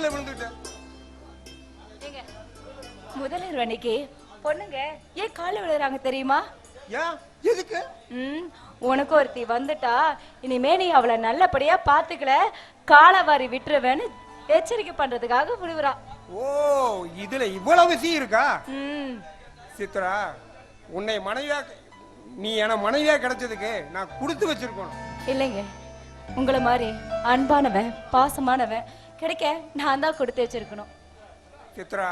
காலில் விழுந்துட்டேன். முதல்வர் அன்னைக்கு பொண்ணுங்க ஏன் கால விழுறாங்க தெரியுமா? ஏன்? எதுக்கு? ம் உனக்கு ஒருத்தி வந்துட்டா இனிமே நீ அவளை நல்லபடியா பாத்துக்கல காலவாரி விட்டுருவேன்னு எச்சரிக்கை பண்றதுக்காக விழுவுறா ஓ இதுல இவ்வளவு சீ இருக்கா? ம். சித்ரா உன்னை மனைவியா நீ என மனைவியா கிடைச்சதுக்கு நான் கொடுத்து வச்சிருக்கணும். இல்லைங்க உங்களை மாதிரி அன்பானவன் பாசமானவன் கிடைக்க நான் தான் கொடுத்து வச்சிருக்கணும். சித்ரா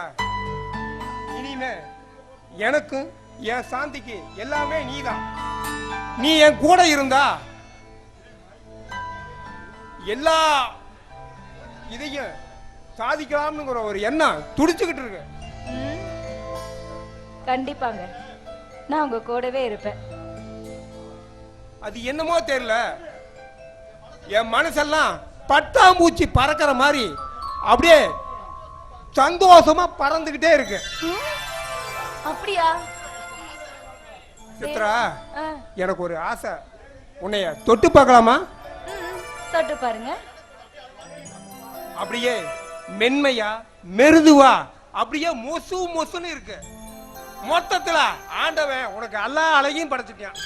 இனிமே எனக்கும் என் சாந்திக்கு எல்லாமே நீதான். நீ என் கூட இருந்தா எல்லா இதையும் சாதிக்கலாம்னுங்கிற ஒரு எண்ணம் துடிச்சுக்கிட்டு இருக்கு. கண்டிப்பாங்க. நான் உங்க கூடவே இருப்பேன். அது என்னமோ தெரியல. என் மனசெல்லாம் பட்டாம்பூச்சி பறக்கிற மாதிரி அப்படியே சந்தோஷமா பறந்துகிட்டே இருக்கு. அப்படியா? சித்ரா எனக்கு ஒரு ஆசை. உன்னைய தொட்டு பார்க்கலாமா? தொட்டு பாருங்க. அப்படியே மென்மையா மெருதுவா அப்படியே மொசு மொசுன்னு இருக்கு. மொத்தத்துல ஆண்டவன் உனக்கு எல்லா அழகையும் படைச்சிட்டான்.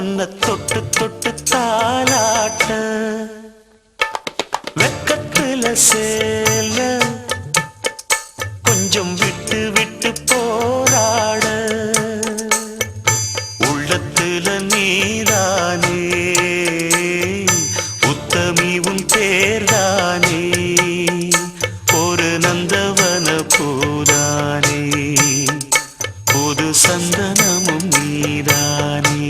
ஒன்ன தொட்டு தொட்டு தாலாட்ட வெக்கத்துல சேல. கொஞ்சம் விட்டு விட்டு போராட. உள்ளத்துல நீதானே. உத்தமி உன் பேர்தானே. ஒரு நந்தவன பூதானே. புது சந்தனமும் நீதானே.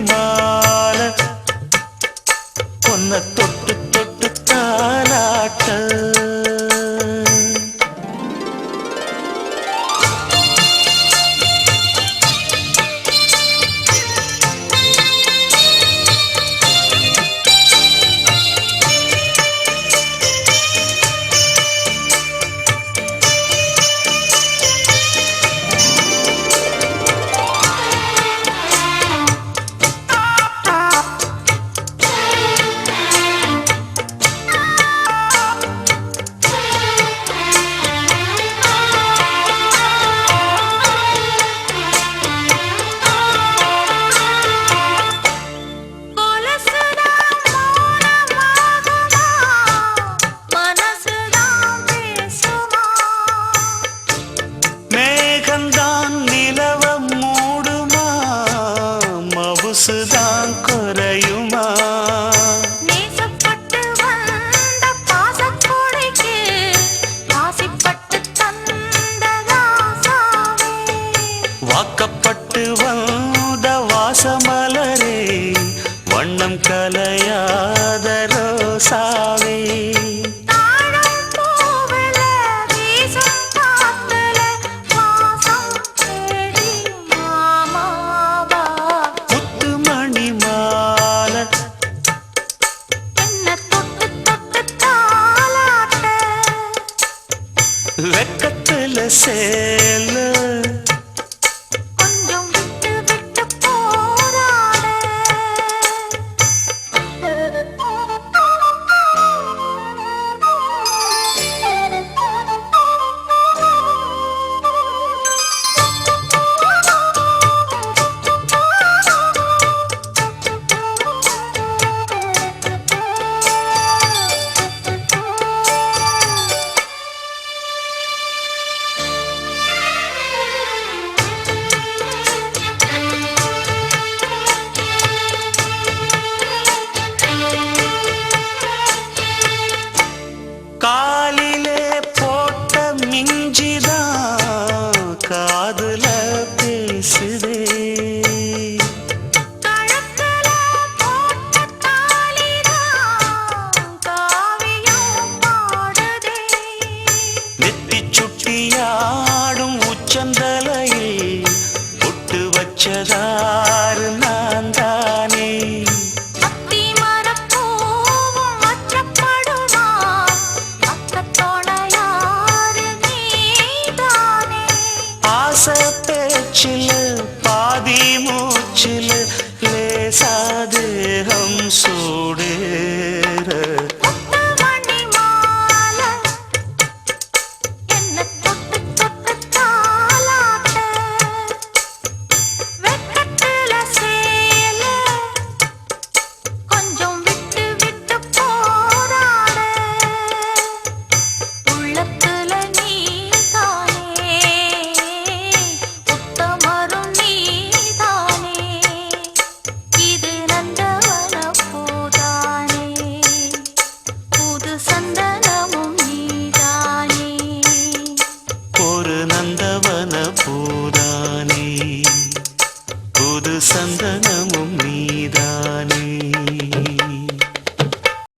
மாலை. பொன்ன தொட்டு வாக்கப்பட்டு வந்த வாசமலரே வண்ணம் கலையாத ரோசாவே. தாழம் பூவுல